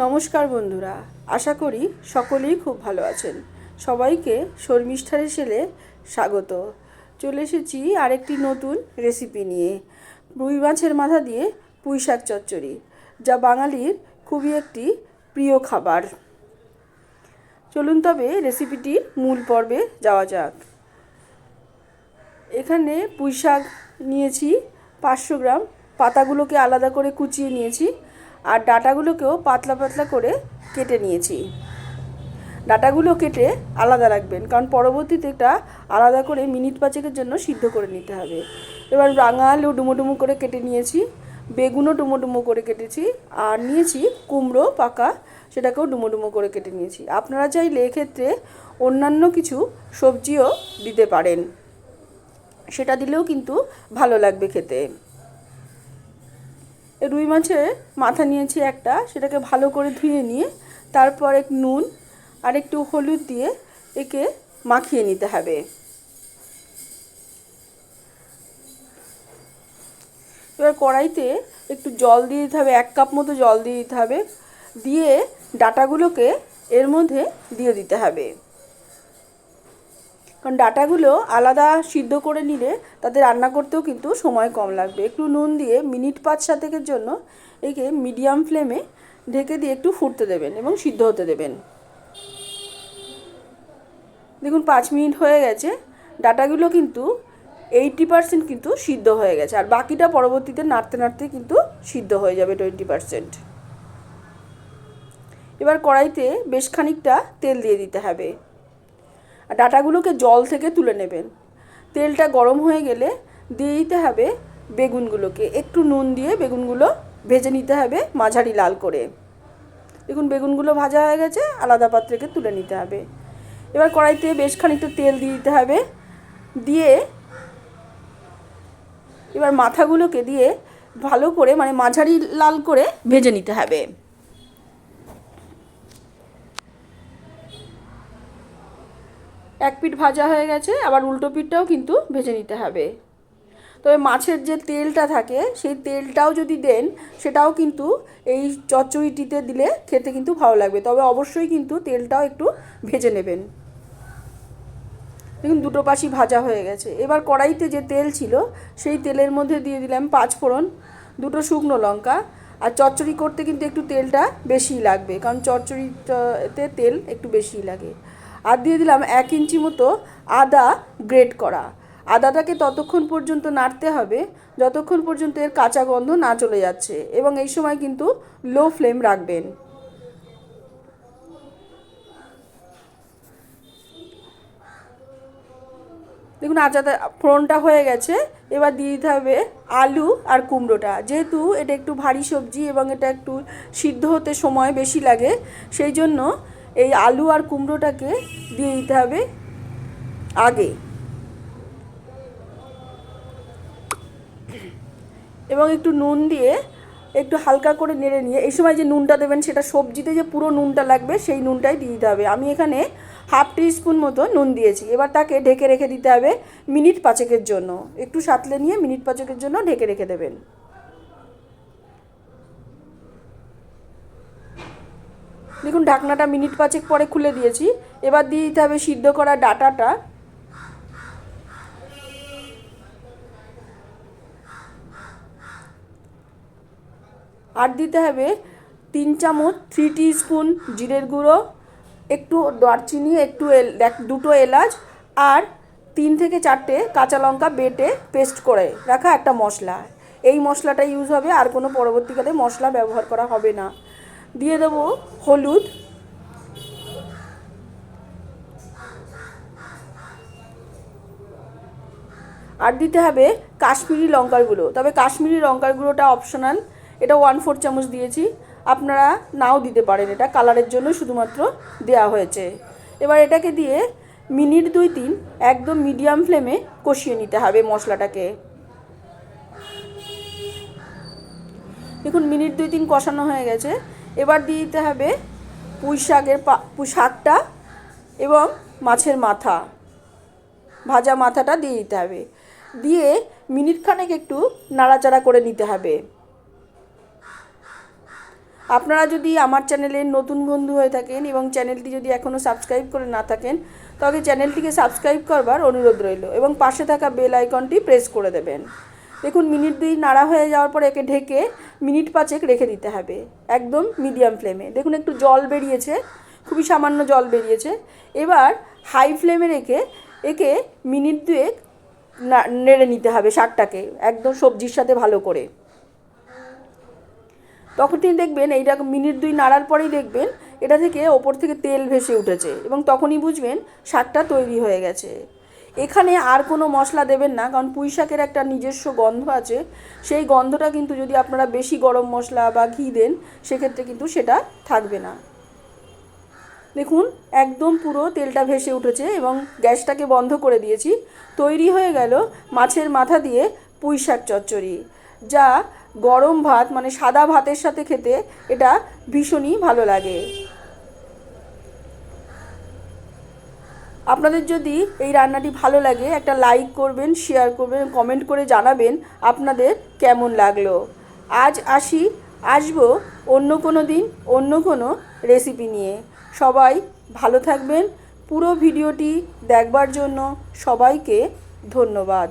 নমস্কার বন্ধুরা, আশা করি সকলেই খুব ভালো আছেন। সবাইকে শর্মিষ্ঠারে সেলে স্বাগত। চলে এসেছি আরেকটি নতুন রেসিপি নিয়ে। রুই মাছের মাথা দিয়ে পুঁই শাক চচ্চড়ি, যা বাঙালির খুবই একটি প্রিয় খাবার। চলুন তবে রেসিপিটির মূল পর্বে যাওয়া যাক। এখানে পুঁই শাক নিয়েছি, পাঁচশো গ্রাম। পাতাগুলোকে আলাদা করে কুচিয়ে নিয়েছি। আর ডাটাগুলোকেও পাতলা পাতলা করে কেটে নিয়েছি। ডাটাগুলো কেটে আলাদা রাখবেন, কারণ পরবর্তীতে এটা আলাদা করে মিনিট পাঁচেকের জন্য সিদ্ধ করে নিতে হবে। এবার রাঙা আলু ডুমো ডুমো করে কেটে নিয়েছি, বেগুনও ডুমো ডুমো করে কেটেছি, আর নিয়েছি কুমড়ো পাকা, সেটাকেও ডুমো ডুমো করে কেটে নিয়েছি। আপনারা চাইলে এক্ষেত্রে অন্যান্য কিছু সবজিও দিতে পারেন। সেটা দিলেও কিন্তু ভালো লাগবে খেতে। রুই মাছের মাথা নিয়েছি একটা, সেটাকে ভালো করে ধুয়ে নিয়ে তারপর এক নুন আর একটু হলুদ দিয়ে একে মাখিয়ে নিতে হবে। এবার কড়াইতে একটু জল দিয়ে দিতে হবে, এক কাপ মতো জল দিয়ে দিতে হবে। দিয়ে ডাটাগুলোকে এর মধ্যে দিয়ে দিতে হবে। কারণ ডাটাগুলো আলাদা সিদ্ধ করে নিলে তাতে রান্না করতেও কিন্তু সময় কম লাগবে। একটু নুন দিয়ে মিনিট পাঁচ সাতেকের জন্য একে মিডিয়াম ফ্লেমে ঢেকে দিয়ে একটু ফুটতে দেবেন এবং সিদ্ধ হতে দেবেন। দেখুন, পাঁচ মিনিট হয়ে গেছে। ডাটাগুলো কিন্তু এইটি পারসেন্ট কিন্তু সিদ্ধ হয়ে গেছে। আর বাকিটা পরবর্তীতে নাড়তে নাড়তে কিন্তু সিদ্ধ হয়ে যাবে টোয়েন্টি পারসেন্ট। এবার কড়াইতে বেশ খানিকটা তেল দিয়ে দিতে হবে। ডাটাগুলোকে জল থেকে তুলে নেবেন। তেলটা গরম হয়ে গেলে দিয়ে দিতে হবে বেগুনগুলোকে। একটু নুন দিয়ে বেগুনগুলো ভেজে নিতে হবে মাঝারি লাল করে। দেখুন, বেগুনগুলো ভাজা হয়ে গেছে, আলাদা পাত্রকে তুলে নিতে হবে। এবার কড়াইতে বেশ খানিকটা তেল দিয়ে দিতে হবে। দিয়ে এবার মাথাগুলোকে দিয়ে ভালো করে মানে মাঝারি লাল করে ভেজে নিতে হবে। এক পিঠ ভাজা হয়ে গেছে, আবার উল্টো পিঠটাও কিন্তু ভেজে নিতে হবে। তবে মাছের যে তেলটা থাকে, সেই তেলটাও যদি দেন, সেটাও কিন্তু এই চচ্চড়িটিতে দিলে খেতে কিন্তু ভালো লাগবে। তবে অবশ্যই কিন্তু তেলটাও একটু ভেজে নেবেন। দেখুন, দুটো পাশই ভাজা হয়ে গেছে। এবার কড়াইতে যে তেল ছিল, সেই তেলের মধ্যে দিয়ে দিলাম পাঁচ ফোড়ন দুটো শুকনো লঙ্কা, আর চচ্চড়ি করতে কিন্তু একটু তেলটা বেশিই লাগবে, কারণ চচ্চড়িতে তেল একটু বেশিই লাগে। আর দিয়ে দিলাম এক ইঞ্চি মতো আদা গ্রেট করা। আদাটাকে ততক্ষণ পর্যন্ত নাড়তে হবে, যতক্ষণ পর্যন্ত এর কাঁচা গন্ধ না চলে যাচ্ছে এবং এই সময় কিন্তু লো ফ্লেম রাখবেন। দেখুন আচাটা ফোড়নটা হয়ে গেছে, এবার দিয়ে দিতে হবে আলু আর কুমড়োটা। যেহেতু এটা একটু ভারী সবজি এবং এটা একটু সিদ্ধ হতে সময় বেশি লাগে, সেই জন্য এই আলু আর কুমড়োটাকে দিয়ে দিতে হবে আগে। এবং একটু নুন দিয়ে একটু হালকা করে নেড়ে নিয়ে, এই সময় যে নুনটা দেবেন সেটা সবজিতে যে পুরো নুনটা লাগবে সেই নুনটাই দিয়ে দিতে হবে। আমি এখানে হাফ স্পুন মতো নুন দিয়েছি। এবার তাকে ঢেকে রেখে দিতে হবে মিনিট পাঁচেকের জন্য। একটু সাঁতলে নিয়ে মিনিট পাঁচেকের জন্য ঢেকে রেখে দেবেন। দেখুন, ঢাকনাটা মিনিট পাঁচেক পরে খুলে দিয়েছি। এবার দিয়ে দিতে হবে সিদ্ধ করা ডাটাটা। আর দিতে হবে তিন চামচ থ্রি স্পুন জিরের গুঁড়ো, একটু দারচিনি, একটু দুটো এলাচ, আর তিন থেকে চারটে কাঁচা লঙ্কা বেটে পেস্ট করে রাখা একটা মশলা। এই মশলাটা ইউজ হবে, আর কোনো পরবর্তীকালে মশলা ব্যবহার করা হবে না। দিয়ে দেবো হলুদ। আর দিতে হবে কাশ্মীরি লঙ্কার গুঁড়ো। তবে কাশ্মীরি লঙ্কার গুঁড়োটা অপশনাল এটা ওয়ান ফোর চামচ দিয়েছি। আপনারা নাও দিতে পারেন, এটা কালারের জন্য শুধুমাত্র দেওয়া হয়েছে। এবার এটাকে দিয়ে মিনিট দুই তিন একদম মিডিয়াম ফ্লেমে কষিয়ে নিতে হবে মশলাটাকে। দেখুন, মিনিট দুই তিন কষানো হয়ে গেছে। এবার দিয়ে দিতে হবে পুঁই শাকের শাকটা এবং মাছের মাথা। ভাজা মাথাটা দিয়ে দিতে হবে। দিয়ে মিনিট খানেক একটু নাড়াচাড়া করে নিতে হবে। আপনারা যদি আমার চ্যানেলের নতুন বন্ধু হয়ে থাকেন এবং চ্যানেলটি যদি এখনও সাবস্ক্রাইব করে না থাকেন, তবে চ্যানেলটিকে সাবস্ক্রাইব করবার অনুরোধ রইল এবং পাশে থাকা বেল আইকনটি প্রেস করে দেবেন। দেখুন, মিনিট দুই নাড়া হয়ে যাওয়ার পর একে ঢেকে মিনিট পাঁচেক রেখে দিতে হবে, একদম মিডিয়াম ফ্লেমে। দেখুন, একটু জল বেরিয়েছে, খুবই সামান্য জল বেরিয়েছে। এবার হাই ফ্লেমে রেখে একে মিনিট দুয়েক নেড়ে নিতে হবে শাকটাকে, একদম সবজির সাথে ভালো করে। তখন তিনি দেখবেন, এইটা মিনিট দুই নাড়ার পরেই দেখবেন, এটা থেকে ওপর থেকে তেল ভেসে উঠেছে এবং তখনই বুঝবেন শাকটা তৈরি হয়ে গেছে। এখানে আর কোনো মশলা দেবেন না, কারণ পুঁই শাকের একটা নিজস্ব গন্ধ আছে। সেই গন্ধটা কিন্তু যদি আপনারা বেশি গরম মশলা বা ঘি দেন, সেক্ষেত্রে কিন্তু সেটা থাকবে না। দেখুন, একদম পুরো তেলটা ভেসে উঠেছে এবং গ্যাসটাকে বন্ধ করে দিয়েছি। তৈরি হয়ে গেল মাছের মাথা দিয়ে পুঁই শাক চচ্চড়ি, যা গরম ভাত মানে সাদা ভাতের সাথে খেতে এটা ভীষণই ভালো লাগে। আপনাদের যদি এই রান্নাটি ভালো লাগে, একটা লাইক করবেন শেয়ার করবেন কমেন্ট করে জানাবেন আপনাদের কেমন লাগল। আজ আসি, আসব অন্য কোনো দিন, অন্য কোনো রেসিপি নিয়ে। সবাই ভালো থাকবেন। পুরো ভিডিওটি দেখবার জন্য সবাইকে ধন্যবাদ।